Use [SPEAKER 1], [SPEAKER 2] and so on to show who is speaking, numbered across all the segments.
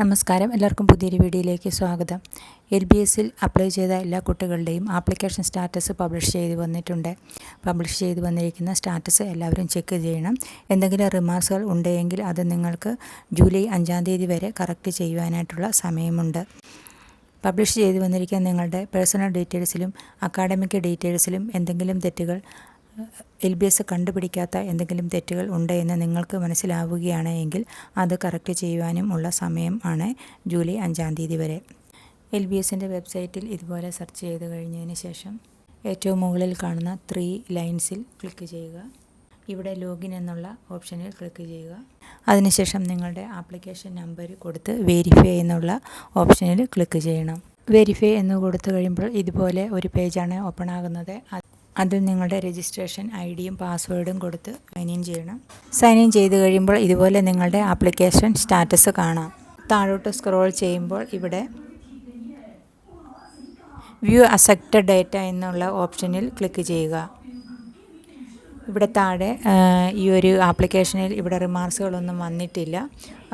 [SPEAKER 1] നമസ്കാരം. എല്ലാവർക്കും പുതിയൊരു വീഡിയോയിലേക്ക് സ്വാഗതം. എൽ ബി എസിൽ അപ്ലൈ ചെയ്ത എല്ലാ കുട്ടികളുടെയും ആപ്ലിക്കേഷൻ സ്റ്റാറ്റസ് പബ്ലിഷ് ചെയ്ത് വന്നിട്ടുണ്ട്. പബ്ലിഷ് ചെയ്ത് വന്നിരിക്കുന്ന സ്റ്റാറ്റസ് എല്ലാവരും ചെക്ക് ചെയ്യണം. എന്തെങ്കിലും റിമാർക്സുകൾ ഉണ്ടെങ്കിൽ അത് നിങ്ങൾക്ക് ജൂലൈ അഞ്ചാം തീയതി വരെ കറക്റ്റ് ചെയ്യുവാനായിട്ടുള്ള സമയമുണ്ട്. പബ്ലിഷ് ചെയ്ത് വന്നിരിക്കുന്ന നിങ്ങളുടെ പേഴ്സണൽ ഡീറ്റെയിൽസിലും അക്കാഡമിക് ഡീറ്റെയിൽസിലും എന്തെങ്കിലും തെറ്റുകൾ എൽ ബി എസ് കണ്ടുപിടിക്കാത്ത എന്തെങ്കിലും തെറ്റുകൾ ഉണ്ട് എന്ന് നിങ്ങൾക്ക് മനസ്സിലാവുകയാണ് എങ്കിൽ അത് കറക്റ്റ് ചെയ്യുവാനും ഉള്ള സമയം ആണ് ജൂലൈ അഞ്ചാം തീയതി വരെ. എൽ ബി എസിന്റെ വെബ്സൈറ്റിൽ ഇതുപോലെ സെർച്ച് ചെയ്ത് കഴിഞ്ഞതിന് ശേഷം ഏറ്റവും മുകളിൽ കാണുന്ന ത്രീ ലൈൻസിൽ ക്ലിക്ക് ചെയ്യുക. ഇവിടെ ലോഗിൻ എന്നുള്ള ഓപ്ഷനിൽ ക്ലിക്ക് ചെയ്യുക. അതിനുശേഷം നിങ്ങളുടെ ആപ്ലിക്കേഷൻ നമ്പർ കൊടുത്ത് വെരിഫൈ എന്നുള്ള ഓപ്ഷനിൽ ക്ലിക്ക് ചെയ്യണം. വെരിഫൈ എന്ന് കൊടുത്തു കഴിയുമ്പോൾ ഇതുപോലെ ഒരു പേജാണ് ഓപ്പൺ ആകുന്നത്. അതിൽ നിങ്ങളുടെ രജിസ്ട്രേഷൻ ഐ ഡിയും പാസ്വേഡും കൊടുത്ത് സൈൻ ഇൻ ചെയ്യണം. സൈൻ ഇൻ ചെയ്ത് കഴിയുമ്പോൾ ഇതുപോലെ നിങ്ങളുടെ ആപ്ലിക്കേഷൻ സ്റ്റാറ്റസ് കാണാം. താഴോട്ട് സ്ക്രോൾ ചെയ്യുമ്പോൾ ഇവിടെ വ്യൂ അസക്റ്റഡ് ഡേറ്റ എന്നുള്ള ഓപ്ഷനിൽ ക്ലിക്ക് ചെയ്യുക. ഇവിടെ താഴെ ഈ ഒരു ആപ്ലിക്കേഷനിൽ ഇവിടെ റിമാർക്സുകളൊന്നും വന്നിട്ടില്ല.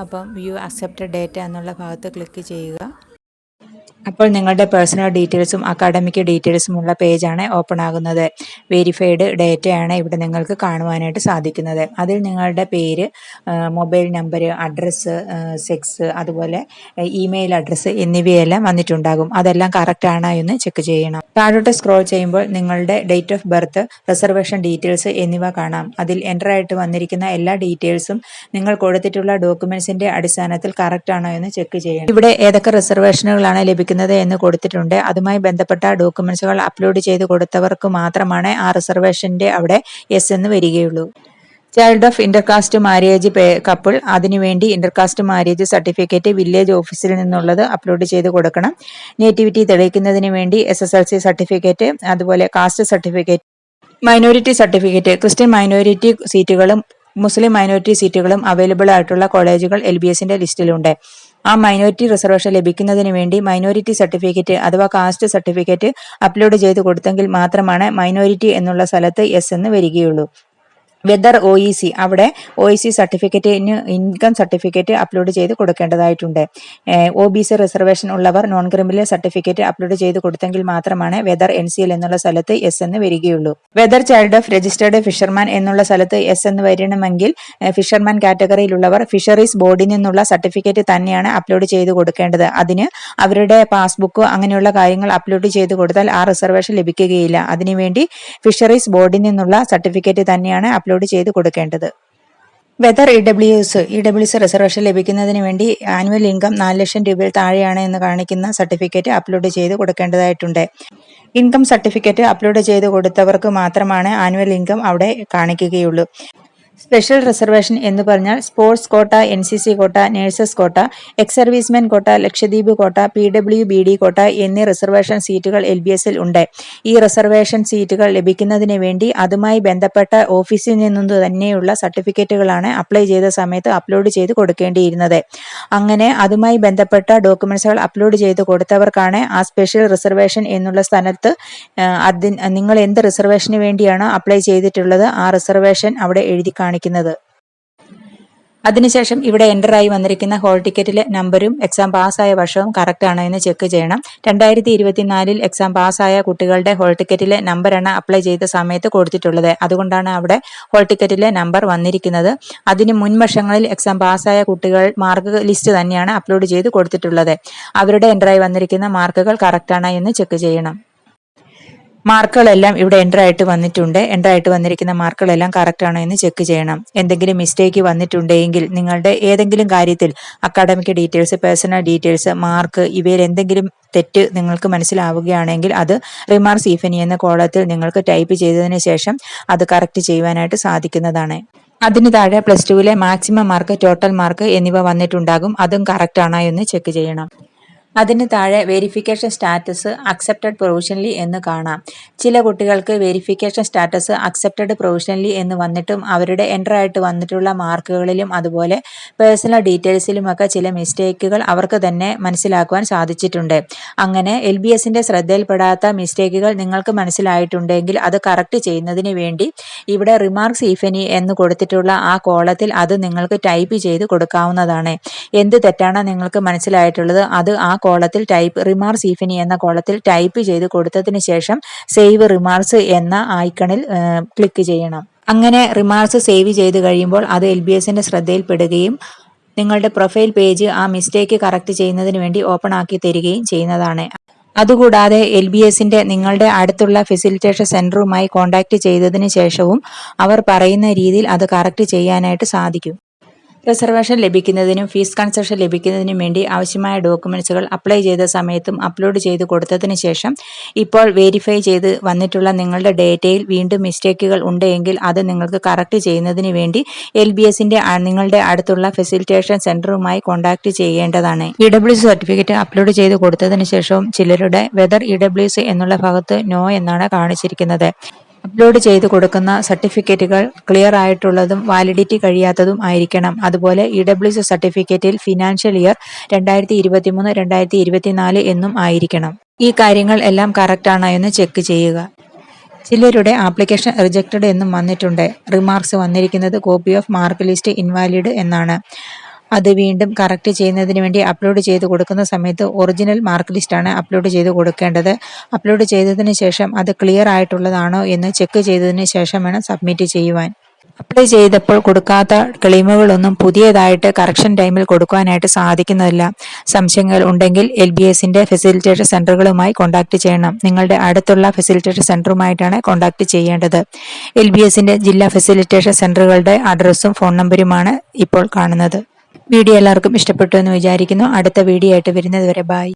[SPEAKER 1] അപ്പം വ്യൂ അക്സെപ്റ്റഡ് ഡേറ്റ എന്നുള്ള ഭാഗത്ത് ക്ലിക്ക് ചെയ്യുക. അപ്പോൾ നിങ്ങളുടെ പേഴ്സണൽ ഡീറ്റെയിൽസും അക്കാഡമിക് ഡീറ്റെയിൽസും ഉള്ള പേജാണ് ഓപ്പൺ ആകുന്നത്. വെരിഫൈഡ് ഡേറ്റയാണ് ഇവിടെ നിങ്ങൾക്ക് കാണുവാനായിട്ട് സാധിക്കുന്നത്. അതിൽ നിങ്ങളുടെ പേര് മൊബൈൽ നമ്പർ അഡ്രസ്സ് സെക്സ് അതുപോലെ ഇമെയിൽ അഡ്രസ്സ് എന്നിവയെല്ലാം വന്നിട്ടുണ്ടാകും. അതെല്ലാം കറക്റ്റ് ആണോ എന്ന് ചെക്ക് ചെയ്യണം. താഴോട്ട് സ്ക്രോൾ ചെയ്യുമ്പോൾ നിങ്ങളുടെ date of birth reservation details എന്നിവ കാണാം. അതിൽ എന്റർ ആയിട്ട് വന്നിരിക്കുന്ന എല്ലാ ഡീറ്റെയിൽസും നിങ്ങൾ കൊടുത്തിട്ടുള്ള ഡോക്യുമെന്റ്സിന്റെ അടിസ്ഥാനത്തിൽ കറക്റ്റ് ആണോ എന്ന് ചെക്ക് ചെയ്യണം. ഇവിടെ ഏതൊക്കെ റിസർവേഷനുകളാണ് ലഭിക്കുന്നത് ലഭിക്കുന്നത് എന്ന് കൊടുത്തിട്ടുണ്ട്. അതുമായി ബന്ധപ്പെട്ട ഡോക്യുമെന്റ്സുകൾ അപ്ലോഡ് ചെയ്ത് കൊടുത്തവർക്ക് മാത്രമാണ് ആ റിസർവേഷന്റെ അവിടെ എസ് എന്ന് വരികയുള്ളൂ. Child of intercaste marriage couple അതിനുവേണ്ടി ഇന്റർകാസ്റ്റ് മാരേജ് സർട്ടിഫിക്കറ്റ് വില്ലേജ് ഓഫീസിൽ നിന്നുള്ളത് അപ്ലോഡ് ചെയ്ത് കൊടുക്കണം. നേറ്റിവിറ്റി തെളിയിക്കുന്നതിന് വേണ്ടി S S L C certificate അതുപോലെ caste certificate minority certificate Christian minority സീറ്റുകളും മുസ്ലിം മൈനോറിറ്റി സീറ്റുകളും അവൈലബിൾ ആയിട്ടുള്ള കോളേജുകൾ എൽ ബി എസിന്റെ ലിസ്റ്റിലുണ്ട് ആ മൈനോറിറ്റി റിസർവേഷൻ ലഭിക്കുന്നതിന് വേണ്ടി മൈനോറിറ്റി സർട്ടിഫിക്കറ്റ് അഥവാ കാസ്റ്റ് സർട്ടിഫിക്കറ്റ് അപ്ലോഡ് ചെയ്ത് കൊടുത്തെങ്കിൽ മാത്രമാണ് മൈനോറിറ്റി എന്നുള്ള സ്ഥലത്ത് എസ് എന്ന് വരികയുള്ളൂ. വെദർ ഒ ഇ സി അവിടെ ഒ ഇ സി സർട്ടിഫിക്കറ്റിന് ഇൻകം സർട്ടിഫിക്കറ്റ് അപ്ലോഡ് ചെയ്ത് കൊടുക്കേണ്ടതായിട്ടുണ്ട്. ഒ ബി സി റിസർവേഷൻ ഉള്ളവർ നോൺ ക്രിമിനൽ സർട്ടിഫിക്കറ്റ് അപ്ലോഡ് ചെയ്ത് കൊടുത്തെങ്കിൽ മാത്രമാണ് വെദർ എൻ സി എൽ എന്നുള്ള സ്ഥലത്ത് എസ് എന്ന് വരികയുള്ളൂ. Whether child of registered fisherman എന്നുള്ള സ്ഥലത്ത് എസ് എന്ന് വരണമെങ്കിൽ ഫിഷർമാൻ കാറ്റഗറിയിലുള്ളവർ ഫിഷറീസ് ബോർഡിൽ നിന്നുള്ള സർട്ടിഫിക്കറ്റ് തന്നെയാണ് അപ്ലോഡ് ചെയ്ത് കൊടുക്കേണ്ടത്. അതിന് അവരുടെ പാസ്ബുക്ക് അങ്ങനെയുള്ള കാര്യങ്ങൾ അപ്ലോഡ് ചെയ്ത് കൊടുത്താൽ ആ റിസർവേഷൻ ലഭിക്കുകയില്ല. അതിനുവേണ്ടി ഫിഷറീസ് ബോർഡിൽ നിന്നുള്ള സർട്ടിഫിക്കറ്റ് തന്നെയാണ് അപ്ലോഡ് അപ്ലോഡ് ചെയ്ത് കൊടുക്കേണ്ടത്. Whether E W S E W S reservation ലഭിക്കുന്നതിന് വേണ്ടി ആനുവൽ ഇൻകം നാല് ലക്ഷം രൂപയിൽ താഴെയാണ് എന്ന് കാണിക്കുന്ന സർട്ടിഫിക്കറ്റ് അപ്ലോഡ് ചെയ്ത് കൊടുക്കേണ്ടതായിട്ടുണ്ട്. ഇൻകം സർട്ടിഫിക്കറ്റ് അപ്ലോഡ് ചെയ്ത് കൊടുത്തവർക്ക് മാത്രമാണ് ആനുവൽ ഇൻകം അവിടെ കാണിക്കുകയുള്ളൂ. സ്പെഷ്യൽ റിസർവേഷൻ എന്ന് പറഞ്ഞാൽ sports quota N C C quota nurses quota ex servicemen quota Lakshadweep quota P W B D കോട്ട എന്നീ റിസർവേഷൻ സീറ്റുകൾ എൽ ബി എസിൽ ഉണ്ട്. ഈ റിസർവേഷൻ സീറ്റുകൾ ലഭിക്കുന്നതിന് വേണ്ടി അതുമായി ബന്ധപ്പെട്ട ഓഫീസിൽ നിന്നും തന്നെയുള്ള സർട്ടിഫിക്കറ്റുകളാണ് അപ്ലൈ ചെയ്ത സമയത്ത് അപ്ലോഡ് ചെയ്ത് കൊടുക്കേണ്ടിയിരുന്നത്. അങ്ങനെ അതുമായി ബന്ധപ്പെട്ട ഡോക്യുമെന്റ്സുകൾ അപ്ലോഡ് ചെയ്ത് കൊടുത്തവർക്കാണ് ആ സ്പെഷ്യൽ റിസർവേഷൻ എന്നുള്ള സ്ഥലത്ത് നിങ്ങൾ എന്ത് റിസർവേഷന് വേണ്ടിയാണ് അപ്ലൈ ചെയ്തിട്ടുള്ളത് ആ റിസർവേഷൻ അവിടെ എഴുതി കാണിക്കുന്നത്. അതിനുശേഷം ഇവിടെ എന്റർ ആയി വന്നിരിക്കുന്ന ഹോൾ ടിക്കറ്റിലെ നമ്പരും എക്സാം പാസ്സായ വർഷവും കറക്റ്റ് ആണോ എന്ന് ചെക്ക് ചെയ്യണം. രണ്ടായിരത്തി ഇരുപത്തിനാലിൽ എക്സാം പാസ്സായ കുട്ടികളുടെ ഹോൾ ടിക്കറ്റിലെ നമ്പറാണ് അപ്ലൈ ചെയ്ത സമയത്ത് കൊടുത്തിട്ടുള്ളത്. അതുകൊണ്ടാണ് അവിടെ ഹോൾ ടിക്കറ്റിലെ നമ്പർ വന്നിരിക്കുന്നത്. അതിന് മുൻ വർഷങ്ങളിൽ എക്സാം പാസ്സായ കുട്ടികൾ മാർക്ക് ലിസ്റ്റ് തന്നെയാണ് അപ്ലോഡ് ചെയ്ത് കൊടുത്തിട്ടുള്ളത്. അവരുടെ എന്റർ ആയി വന്നിരിക്കുന്ന മാർക്കുകൾ കറക്റ്റ് ആണോ എന്ന് ചെക്ക് ചെയ്യണം. മാർക്കുകളെല്ലാം ഇവിടെ എന്റർ ആയിട്ട് വന്നിട്ടുണ്ട്. എന്റർ ആയിട്ട് വന്നിരിക്കുന്ന മാർക്കുകളെല്ലാം കറക്റ്റ് ആണോ എന്ന് ചെക്ക് ചെയ്യണം. എന്തെങ്കിലും മിസ്റ്റേക്ക് വന്നിട്ടുണ്ടെങ്കിൽ നിങ്ങളുടെ ഏതെങ്കിലും കാര്യത്തിൽ academic details personal details mark ഇവയിൽ എന്തെങ്കിലും തെറ്റ് നിങ്ങൾക്ക് മനസ്സിലാവുകയാണെങ്കിൽ അത് റിമാർക്സ് ഈഫനി എന്ന കോളത്തിൽ നിങ്ങൾക്ക് ടൈപ്പ് ചെയ്തതിന് ശേഷം അത് കറക്റ്റ് ചെയ്യുവാനായിട്ട് സാധിക്കുന്നതാണ്. അതിന് താഴെ പ്ലസ് ടുവിലെ മാക്സിമം മാർക്ക് ടോട്ടൽ മാർക്ക് എന്നിവ വന്നിട്ടുണ്ടാകും. അതും കറക്റ്റ് ആണോ എന്ന് ചെക്ക് ചെയ്യണം. അതിന് താഴെ വെരിഫിക്കേഷൻ സ്റ്റാറ്റസ് അക്സെപ്റ്റഡ് പ്രൊവിഷണലി എന്ന് കാണാം. ചില കുട്ടികൾക്ക് വെരിഫിക്കേഷൻ സ്റ്റാറ്റസ് അക്സെപ്റ്റഡ് പ്രൊവിഷണലി എന്ന് വന്നിട്ടും അവരുടെ എന്റർ ആയിട്ട് വന്നിട്ടുള്ള മാർക്കുകളിലും അതുപോലെ പേഴ്സണൽ ഡീറ്റെയിൽസിലുമൊക്കെ ചില മിസ്റ്റേക്കുകൾ അവർക്ക് തന്നെ മനസ്സിലാക്കുവാൻ സാധിച്ചിട്ടുണ്ട്. അങ്ങനെ എൽ ബി എസിന്റെ ശ്രദ്ധയിൽപ്പെടാത്ത മിസ്റ്റേക്കുകൾ നിങ്ങൾക്ക് മനസ്സിലായിട്ടുണ്ടെങ്കിൽ അത് കറക്റ്റ് ചെയ്യുന്നതിന് വേണ്ടി ഇവിടെ റിമാർക്സ് ഈഫനി എന്ന് കൊടുത്തിട്ടുള്ള ആ കോളത്തിൽ അത് നിങ്ങൾക്ക് ടൈപ്പ് ചെയ്ത് കൊടുക്കാവുന്നതാണ്. എന്ത് തെറ്റാണ് നിങ്ങൾക്ക് മനസ്സിലായിട്ടുള്ളത്? അത് ആ കോളത്തിൽ ടൈപ്പ് റിമാർസ് ഈഫിനി എന്ന കോളത്തിൽ ടൈപ്പ് ചെയ്ത് കൊടുത്തതിന് ശേഷം സേവ് റിമാർസ് എന്ന ഐക്കണിൽ ക്ലിക്ക് ചെയ്യണം. അങ്ങനെ റിമാർക്സ് സേവ് ചെയ്ത് കഴിയുമ്പോൾ അത് എൽ ബി എസിന്റെ ശ്രദ്ധയിൽപ്പെടുകയും നിങ്ങളുടെ പ്രൊഫൈൽ പേജ് ആ മിസ്റ്റേക്ക് കറക്റ്റ് ചെയ്യുന്നതിന് വേണ്ടി ഓപ്പൺ ആക്കി തരികയും ചെയ്യുന്നതാണ്. അതുകൂടാതെ എൽ ബി എസിന്റെ നിങ്ങളുടെ അടുത്തുള്ള ഫെസിലിറ്റേഷൻ സെന്ററുമായി കോൺടാക്റ്റ് ചെയ്തതിന് ശേഷവും അവർ പറയുന്ന രീതിയിൽ അത് കറക്റ്റ് ചെയ്യാനായിട്ട് സാധിക്കും. റിസർവേഷൻ ലഭിക്കുന്നതിനും ഫീസ് കൺസെഷൻ ലഭിക്കുന്നതിനും വേണ്ടി ആവശ്യമായ ഡോക്യുമെൻസുകൾ അപ്ലൈ ചെയ്ത സമയത്തും അപ്ലോഡ് ചെയ്ത് കൊടുത്തതിന് ശേഷം ഇപ്പോൾ വെരിഫൈ ചെയ്ത് വന്നിട്ടുള്ള നിങ്ങളുടെ ഡേറ്റയിൽ വീണ്ടും മിസ്റ്റേക്കുകൾ ഉണ്ടെങ്കിൽ അത് നിങ്ങൾക്ക് കറക്റ്റ് ചെയ്യുന്നതിന് വേണ്ടി എൽ ബി എസിന്റെ നിങ്ങളുടെ അടുത്തുള്ള ഫെസിലിറ്റേഷൻ സെന്ററുമായി കോൺടാക്ട് ചെയ്യേണ്ടതാണ്. ഇ ഡബ്ല്യു സർട്ടിഫിക്കറ്റ് അപ്ലോഡ് ചെയ്ത് കൊടുത്തതിന് ശേഷവും ചിലരുടെ വെദർ ഇ ഡബ്ല്യു എന്നുള്ള ഭാഗത്ത് നോ എന്നാണ് കാണിച്ചിരിക്കുന്നത്. അപ്ലോഡ് ചെയ്ത് കൊടുക്കുന്ന സർട്ടിഫിക്കറ്റുകൾ ക്ലിയർ ആയിട്ടുള്ളതും വാലിഡിറ്റി കഴിയാത്തതും ആയിരിക്കണം. അതുപോലെ ഇ ഡബ്ല്യു സി സർട്ടിഫിക്കറ്റിൽ ഫിനാൻഷ്യൽ ഇയർ രണ്ടായിരത്തി ഇരുപത്തി മൂന്ന് രണ്ടായിരത്തി ഇരുപത്തിനാല് എന്നും ആയിരിക്കണം. ഈ കാര്യങ്ങൾ എല്ലാം കറക്റ്റ് ആണോ എന്ന് ചെക്ക് ചെയ്യുക. ചിലരുടെ ആപ്ലിക്കേഷൻ റിജക്റ്റഡ് എന്നും വന്നിട്ടുണ്ട്. റിമാർക്സ് വന്നിരിക്കുന്നത് copy of mark list invalid എന്നാണ്. അത് വീണ്ടും കറക്റ്റ് ചെയ്യുന്നതിന് വേണ്ടി അപ്ലോഡ് ചെയ്ത് കൊടുക്കുന്ന സമയത്ത് ഒറിജിനൽ മാർക്ക് ലിസ്റ്റാണ് അപ്ലോഡ് ചെയ്ത് കൊടുക്കേണ്ടത്. അപ്ലോഡ് ചെയ്തതിന് ശേഷം അത് ക്ലിയർ ആയിട്ടുള്ളതാണോ എന്ന് ചെക്ക് ചെയ്തതിന് ശേഷം വേണം സബ്മിറ്റ് ചെയ്യുവാൻ. അപ്ലൈ ചെയ്തപ്പോൾ കൊടുക്കാത്ത ക്ലെയിമുകളൊന്നും പുതിയതായിട്ട് കറക്ഷൻ ടൈമിൽ കൊടുക്കുവാനായിട്ട് സാധിക്കുന്നതല്ല. സംശയങ്ങൾ ഉണ്ടെങ്കിൽ എൽ ബി എസിന്റെ ഫെസിലിറ്റേറ്റർ സെന്ററുകളുമായി കോൺടാക്ട് ചെയ്യണം. നിങ്ങളുടെ അടുത്തുള്ള ഫെസിലിറ്റേറ്റർ സെന്ററുമായിട്ടാണ് കോൺടാക്ട് ചെയ്യേണ്ടത്. എൽ ബി എസിന്റെ ജില്ലാ ഫെസിലിറ്റേഷൻ സെന്ററുകളുടെ അഡ്രസ്സും ഫോൺ നമ്പരുമാണ് ഇപ്പോൾ കാണുന്നത്. വീഡിയോ എല്ലാവർക്കും ഇഷ്ടപ്പെട്ടു എന്ന് വിചാരിക്കുന്നു. അടുത്ത വീഡിയോ ആയിട്ട് വരുന്നത് വരെ ബായ്